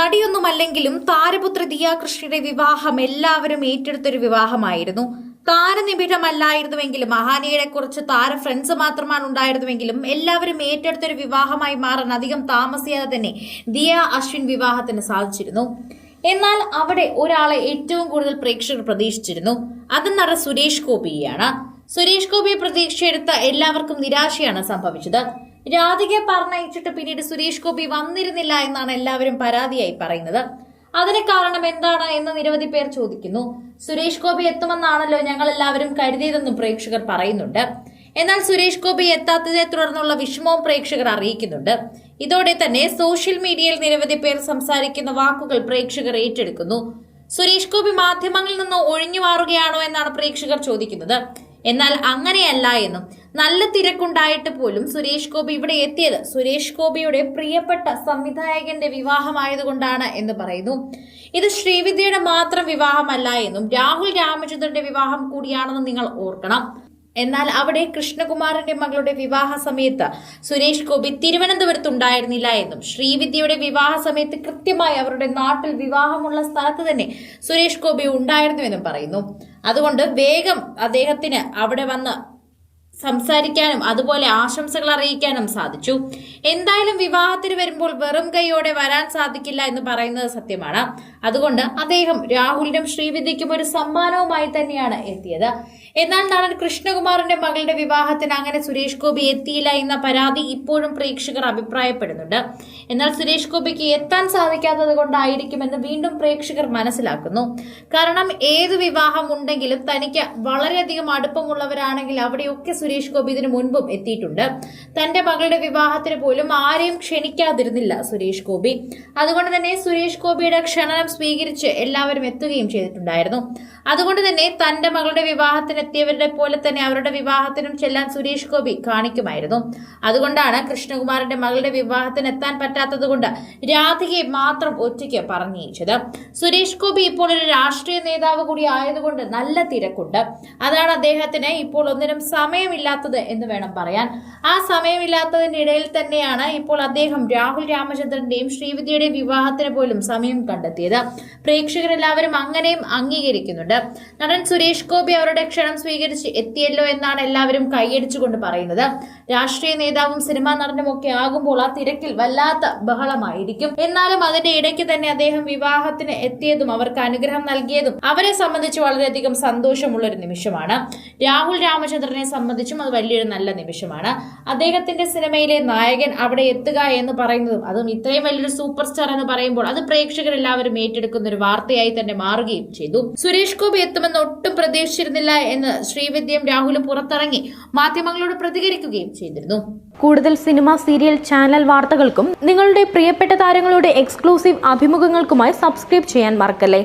നടിയൊന്നുമല്ലെങ്കിലും താരപുത്ര ദിയാകൃഷ്ണയുടെ വിവാഹം എല്ലാവരും ഏറ്റെടുത്തൊരു വിവാഹമായിരുന്നു. താരനിബിഡമല്ലായിരുന്നുവെങ്കിലും മഹാനിയെ കുറിച്ച് താര ഫ്രണ്ട്സ് മാത്രമാണ് ഉണ്ടായിരുന്നുവെങ്കിലും എല്ലാവരും ഏറ്റെടുത്തൊരു വിവാഹമായി മാറാൻ അധികം താമസിയാതെ തന്നെ ദിയ അശ്വിൻ വിവാഹത്തിന് സാധിച്ചിരുന്നു. എന്നാൽ അവിടെ ഒരാളെ ഏറ്റവും കൂടുതൽ പ്രേക്ഷകർ പ്രതീക്ഷിച്ചിരുന്നു. അത് നട സുരേഷ് ഗോപിയാണ് സുരേഷ് ഗോപിയെ പ്രതീക്ഷയെടുത്ത എല്ലാവർക്കും നിരാശയാണ് സംഭവിച്ചത്. രാധികയെ പറഞ്ഞയച്ചിട്ട് പിന്നീട് സുരേഷ് ഗോപി വന്നിരുന്നില്ല എന്നാണ് എല്ലാവരും പരാതിയായി പറയുന്നത്. അതിന് കാരണം എന്താണ് എന്ന് നിരവധി പേർ ചോദിക്കുന്നു. സുരേഷ് ഗോപി എത്തുമെന്നാണല്ലോ ഞങ്ങൾ എല്ലാവരും കരുതിയതെന്നും പ്രേക്ഷകർ പറയുന്നുണ്ട്. എന്നാൽ സുരേഷ് ഗോപി എത്താത്തതിനെ തുടർന്നുള്ള വിഷമവും പ്രേക്ഷകർ അറിയിക്കുന്നുണ്ട്. ഇതോടെ തന്നെ സോഷ്യൽ മീഡിയയിൽ നിരവധി പേർ സംസാരിക്കുന്ന വാക്കുകൾ പ്രേക്ഷകർ ഏറ്റെടുക്കുന്നു. സുരേഷ് ഗോപി മാധ്യമങ്ങളിൽ നിന്ന് ഒഴിഞ്ഞു മാറുകയാണോ എന്നാണ് പ്രേക്ഷകർ ചോദിക്കുന്നത്. എന്നാൽ അങ്ങനെയല്ല എന്നും. നല്ല തിരക്കുണ്ടായിട്ട് പോലും സുരേഷ് ഗോപി ഇവിടെ എത്തിയത് സുരേഷ് ഗോപിയുടെ പ്രിയപ്പെട്ട സംവിധായകന്റെ വിവാഹമായതുകൊണ്ടാണ് എന്ന് പറയുന്നു. ഇത് ശ്രീവിദ്യയുടെ മാത്രം വിവാഹമല്ല എന്നും രാഹുൽ രാമചന്ദ്രന്റെ വിവാഹം കൂടിയാണെന്ന് നിങ്ങൾ ഓർക്കണം. എന്നാൽ അവിടെ കൃഷ്ണകുമാറിന്റെ മകളുടെ വിവാഹ സമയത്ത് സുരേഷ് ഗോപി തിരുവനന്തപുരത്ത് ഉണ്ടായിരുന്നില്ല എന്നും ശ്രീവിദ്യയുടെ വിവാഹ സമയത്ത് കൃത്യമായി അവരുടെ നാട്ടിൽ വിവാഹമുള്ള സ്ഥലത്ത് തന്നെ സുരേഷ് ഗോപി ഉണ്ടായിരുന്നുവെന്നും പറയുന്നു. അതുകൊണ്ട് വേഗം അദ്ദേഹത്തിന് അവിടെ വന്ന് സംസാരിക്കാനും അതുപോലെ ആശംസകൾ അറിയിക്കാനും സാധിച്ചു. എന്തായാലും വിവാഹത്തിന് വരുമ്പോൾ വെറും കൈയോടെ വരാൻ സാധിക്കില്ല എന്ന് പറയുന്നത് സത്യമാണ്. അതുകൊണ്ട് അദ്ദേഹം രാഹുലിനും ശ്രീവിദ്യയ്ക്കും ഒരു സമ്മാനവുമായി തന്നെയാണ് എത്തിയത്. എന്നാൽ നടൻ കൃഷ്ണകുമാറിന്റെ മകളുടെ വിവാഹത്തിന് അങ്ങനെ സുരേഷ് ഗോപി എത്തിയില്ല എന്ന പരാതി ഇപ്പോഴും പ്രേക്ഷകർ അഭിപ്രായപ്പെടുന്നുണ്ട്. എന്നാൽ സുരേഷ് ഗോപിക്ക് എത്താൻ സാധിക്കാത്തത് കൊണ്ടായിരിക്കുമെന്ന് വീണ്ടും പ്രേക്ഷകർ മനസ്സിലാക്കുന്നു. കാരണം ഏത് വിവാഹം ഉണ്ടെങ്കിലും തനിക്ക് വളരെയധികം അടുപ്പമുള്ളവരാണെങ്കിൽ അവിടെയൊക്കെ സുരേഷ് ഗോപി ഇതിനു മുൻപും എത്തിയിട്ടുണ്ട്. തന്റെ മകളുടെ വിവാഹത്തിന് പോലും ആരെയും ക്ഷണിക്കാതിരുന്നില്ല സുരേഷ് ഗോപി. അതുകൊണ്ട് തന്നെ സുരേഷ് ഗോപിയുടെ ക്ഷണനം സ്വീകരിച്ച് എല്ലാവരും എത്തുകയും ചെയ്തിട്ടുണ്ടായിരുന്നു. അതുകൊണ്ട് തന്നെ തന്റെ മകളുടെ വിവാഹത്തിന് എത്തിയവരുടെ പോലെ തന്നെ അവരുടെ വിവാഹത്തിനും ചെല്ലാൻ സുരേഷ് ഗോപി കാണിക്കുമായിരുന്നു. അതുകൊണ്ടാണ് കൃഷ്ണകുമാറിന്റെ മകളുടെ വിവാഹത്തിന് എത്താൻ പറ്റാത്തത് കൊണ്ട് രാധികയെ മാത്രം ഒറ്റയ്ക്ക് പറഞ്ഞയച്ചത്. സുരേഷ് ഗോപി ഇപ്പോൾ ഒരു രാഷ്ട്രീയ നേതാവ് കൂടി ആയതുകൊണ്ട് നല്ല തിരക്കുണ്ട്. അതാണ് അദ്ദേഹത്തിന് ഇപ്പോൾ ഒന്നിനും സമയമില്ലാത്തത് എന്ന് വേണം പറയാൻ. ആ സമയമില്ലാത്തതിന്റെ ഇടയിൽ തന്നെയാണ് ഇപ്പോൾ അദ്ദേഹം രാഹുൽ രാമചന്ദ്രന്റെയും ശ്രീവിദ്യയുടെയും വിവാഹത്തിന് പോലും സമയം കണ്ടെത്തിയത്. പ്രേക്ഷകരെല്ലാവരും അങ്ങനെയും അംഗീകരിക്കുന്നുണ്ട്. നടൻ സുരേഷ് ഗോപി അവരുടെ ക്ഷണം സ്വീകരിച്ച് എത്തിയല്ലോ എന്നാണ് എല്ലാവരും കൈയടിച്ചുകൊണ്ട് പറയുന്നത്. രാഷ്ട്രീയ നേതാവും സിനിമാ നടനും ഒക്കെ ആകുമ്പോൾ ആ തിരക്കിൽ വല്ലാത്ത ബഹളമായിരിക്കും. എന്നാലും അതിന്റെ ഇടയ്ക്ക് തന്നെ അദ്ദേഹം വിവാഹത്തിന് എത്തിയതും അവർക്ക് അനുഗ്രഹം നൽകിയതും അവരെ സംബന്ധിച്ച് വളരെയധികം സന്തോഷമുള്ള ഒരു നിമിഷമാണ്. രാഹുൽ രാമചന്ദ്രനെ സംബന്ധിച്ചും അത് വലിയൊരു നല്ല നിമിഷമാണ്. അദ്ദേഹത്തിന്റെ സിനിമയിലെ നായകൻ അവിടെ എത്തുക എന്ന് പറയുന്നതും അതും ഇത്രയും വലിയൊരു സൂപ്പർ സ്റ്റാർ എന്ന് പറയുമ്പോൾ അത് പ്രേക്ഷകർ എല്ലാവരും ഏറ്റെടുക്കുന്ന ഒരു വാർത്തയായി തന്നെ മാറുകയും ചെയ്തു. സുരേഷ് ഗോപി എത്തുമെന്ന് ഒട്ടും പ്രതീക്ഷിച്ചിരുന്നില്ല എന്ന് ശ്രീവിദ്യയും രാഹുലും പുറത്തിറങ്ങി മാധ്യമങ്ങളോട് പ്രതികരിക്കുകയും ചെയ്തിരുന്നു. കൂടുതൽ സിനിമ സീരിയൽ ചാനൽ വാർത്തകൾക്കും നിങ്ങളുടെ പ്രിയപ്പെട്ട താരങ്ങളുടെ എക്സ്ക്ലൂസീവ് അഭിമുഖങ്ങൾക്കുമായി സബ്സ്ക്രൈബ് ചെയ്യാൻ മറക്കല്ലേ?